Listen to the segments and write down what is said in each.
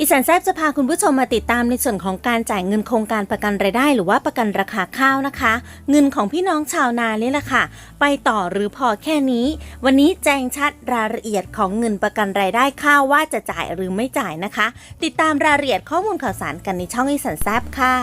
อีสานแซบจะพาคุณผู้ชมมาติดตามในส่วนของการจ่ายเงินโครงการประกันรายได้ หรือว่าประกันราคาข้าวนะคะ เงินของพี่น้องชาวนานี่แหละค่ะ ไปต่อหรือพอแค่นี้ วันนี้แจ้งชัดรายละเอียดของเงินประกันรายได้ข้าวว่าจะจ่ายหรือไม่จ่ายนะคะ ติดตามรายละเอียดข้อมูลข่าวสารกันในช่องอีสานแซบค่ะ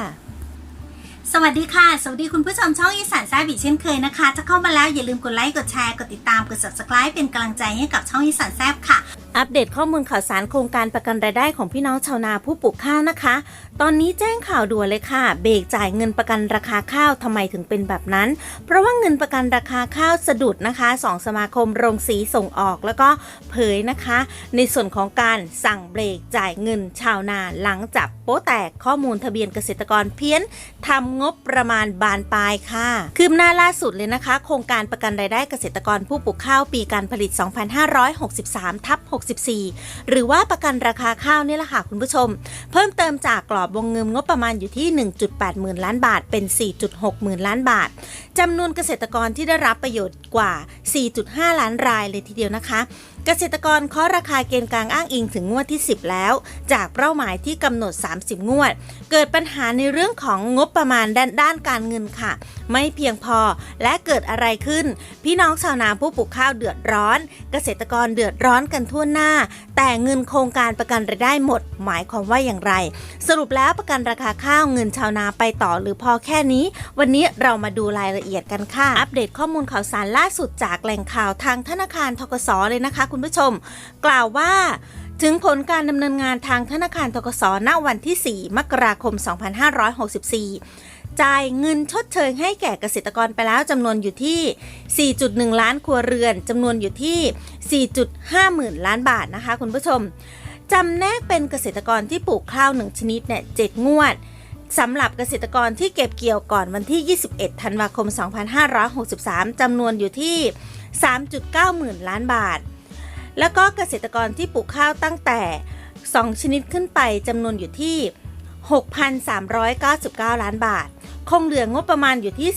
สวัสดีค่ะ สวัสดีคุณผู้ชมช่องอีสานแซ่บอีกเช่นเคยนะคะ ถ้าเข้ามาแล้วอย่าลืมกดไลค์ กดแชร์ กดติดตาม กด subscribe เป็นกำลังใจให้กับช่องอีสานแซ่บค่ะ อัปเดตข้อมูลข่าวสารโครงการประกันรายได้ของพี่น้องชาวนาผู้ปลูกข้าวนะคะ ตอนนี้แจ้งข่าวด่วนเลยค่ะ เบรกจ่ายเงินประกันราคาข้าวทำไมถึงเป็นแบบนั้น เพราะว่าเงินประกันราคาข้าวสะดุดนะคะสองสมาคมโรงสีส่งออกแล้วก็เผยนะคะ ในส่วนของการสั่งเบรกจ่ายเงินชาวนาหลังจับโป๊แตกข้อมูลทะเบียนเกษตรกรเพี้ยนทำงบประมาณบานปลายค่ะคืบหน้าล่าสุดเลยนะคะ โครงการประกันรายได้เกษตรกรผู้ปลูกข้าวปีการผลิต 2563ทับ6 64 หรือว่าประกันราคาข้าวนี่แหละค่ะคุณผู้ชม เพิ่มเติมจากกรอบวงเงินงบประมาณอยู่ที่ 1.8 หมื่นล้านบาท เป็น 4.6 หมื่นล้านบาทจำนวนเกษตรกรที่ได้รับประโยชน์กว่า 4.5 ล้านรายเลยทีเดียวนะคะ เกษตรกรเคาะราคาเกณฑ์กลางอ้างอิงถึงงวดที่ 10 แล้ว จากเป้าหมายที่กำหนด 30 งวด เกิดปัญหาในเรื่องของงบประมาณด้านานการเงินค่ะ ไม่เพียงพอและเกิดอะไรขึ้น พี่น้องชาวนาผู้ปลูกข้าวเดือดร้อน เกษตรกรเดือดร้อนกันทั่วหน้า แต่เงินโครงการประกันรายได้หมด หมายความว่าอย่างไร สรุปแล้วประกันราคาข้าวเงินชาวนาไปต่อหรือพอแค่นี้ วันนี้เรามาดูรายละเอียดกันค่ะ อัปเดตข้อมูลข่าวสารล่าสุดจากแหล่งข่าวทางธนาคารทกสเลยนะคะคุณผู้ชม กล่าวว่าถึงผลการดำเนินงานทางธนาคารทกสณวันที่ 4 มกราคม 2564 จ่ายเงินชดเชยให้แก่เกษตรกรไปแล้วจำนวนอยู่ที่ 4.1 ล้านครัวเรือนจำนวนอยู่ที่ 4.5 หมื่นล้านบาทนะคะคุณผู้ชมจำแนกเป็นเกษตรกรที่ปลูกข้าว1ชนิดเนี่ย7งวดสำหรับเกษตรกรที่เก็บเกี่ยวก่อนวันที่ 21 ธันวาคม 2563 จำนวนอยู่ที่ 3.9 หมื่นล้านบาท แล้วก็เกษตรกรที่ปลูกข้าวตั้งแต่ 2 ชนิดขึ้นไปจำนวนอยู่ที่ 6,399 ล้านบาท คงเหลืองบประมาณอยู่ที่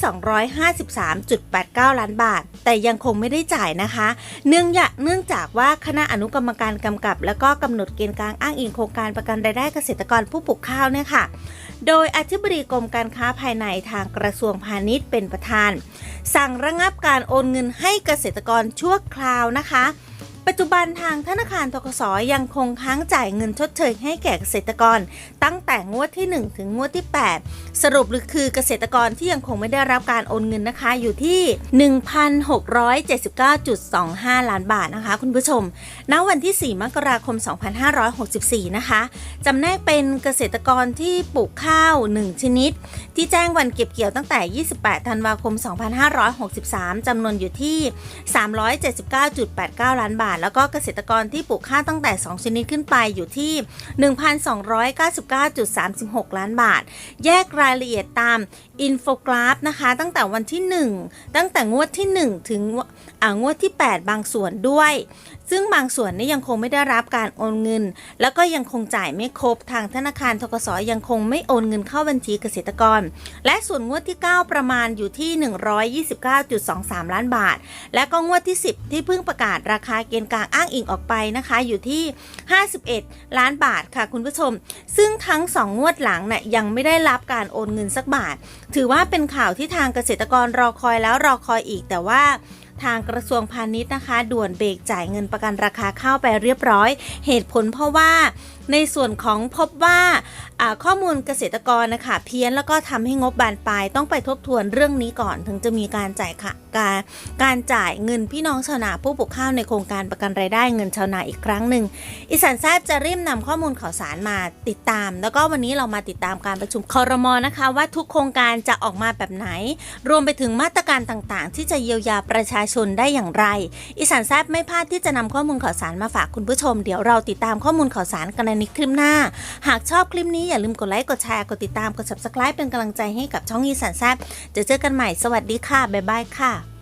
253.89 ล้านบาท แต่ยังคงไม่ได้จ่ายนะคะ เนื่องยะเนื่องจากว่าคณะอนุกรรมการกำกับ แล้วก็กำหนดเกณฑ์กลางอ้างอิงโครงการประกันรายได้เกษตรกรผู้ปลูกข้าวเนี่ยค่ะ โดยอธิบดีกรมการค้าภายในทางกระทรวงพาณิชย์เป็นประธาน สั่งระงับการโอนเงินให้เกษตรกรชั่วคราวนะคะ ปัจจุบันทางธนาคารทกสยังคงค้างจ่ายเงินชดเชยให้แก่เกษตรกร ตั้งแต่งวดที่ 1 ถึงงวดที่ 8 สรุปหรือคือเกษตรกรที่ยังคงไม่ได้รับการโอนเงินนะคะอยู่ที่ 1,679.25 ล้านบาทนะคะ คุณผู้ชม ณวันที่ 4 มกราคม 2564 นะคะจำแนกเป็นเกษตรกรที่ปลูกข้าว 1 ชนิด ที่แจ้งวันเก็บเกี่ยวตั้งแต่ 28 ธันวาคม 2563จำนวนอยู่ที่ 379.89 ล้านบาทแล้วก็เกษตรกรที่ปลูกข้าวตั้งแต่ 2 ชนิดขึ้นไปอยู่ที่ 1,299.36 ล้านบาท แยกรายละเอียดตาม อินโฟกราฟนะคะ ตั้งแต่วันที่ 1 ตั้งแต่งวดที่ 1 ถึงงวดที่ 8 บางส่วนด้วย ซึ่งบางส่วนนี่ยังคงไม่ได้รับการโอนเงิน แล้วก็ยังคงจ่ายไม่ครบทางธนาคารทกสยังคงไม่โอนเงินเข้าบัญชีเกษตรกร และส่วนงวดที่ 9 ประมาณอยู่ที่ 129.23 ล้านบาท และก็งวดที่ 10 ที่เพิ่งประกาศราคาเกณฑ์กลางอ้างอิงออกไปนะคะ อยู่ที่ 51 ล้านบาทค่ะคุณผู้ชม ซึ่งทั้ง 2 งวดหลังน่ะยังไม่ได้รับการโอนเงินสักบาทถือว่าเป็นข่าวที่ทางเกษตรกรรอคอยแล้วรอคอยอีก แต่ว่า ทางกระทรวงพาณิชย์นะคะ ด่วนเบรกจ่ายเงินประกันราคาข้าวไปเรียบร้อย เหตุผลเพราะว่าในส่วนของพบว่าข้อมูลเกษตรกรนะคะเพี้ยนแล้วก็ทำให้งบบานปลายต้องไปทบทวนเรื่องนี้ก่อน ถึงจะมีการจ่ายค่ะการการจ่ายเงินพี่น้องชาวนาผู้ปลูกข้าวในโครงการประกันรายได้เงินชาวนาอีกครั้งหนึ่งอีสานแซบจะรีบนำข้อมูลข่าวสารมาติดตาม แล้วก็วันนี้เรามาติดตามการประชุมคอรมอนะคะ ว่าทุกโครงการจะออกมาแบบไหน รวมไปถึงมาตรการต่างๆ ที่จะเยียวยาประชาชนได้อย่างไร อีสานแซบไม่พลาดที่จะนำข้อมูลข่าวสารมาฝากคุณผู้ชม เดี๋ยวเราติดตามข้อมูลข่าวสารกันในคลิปหน้า หากชอบคลิปนี้อย่าลืมกดไลค์กดแชร์กดติดตามกด subscribe เป็นกำลังใจให้กับช่องอีสานแซบจะเจอกันใหม่สวัสดีค่ะบ๊ายบายค่ะ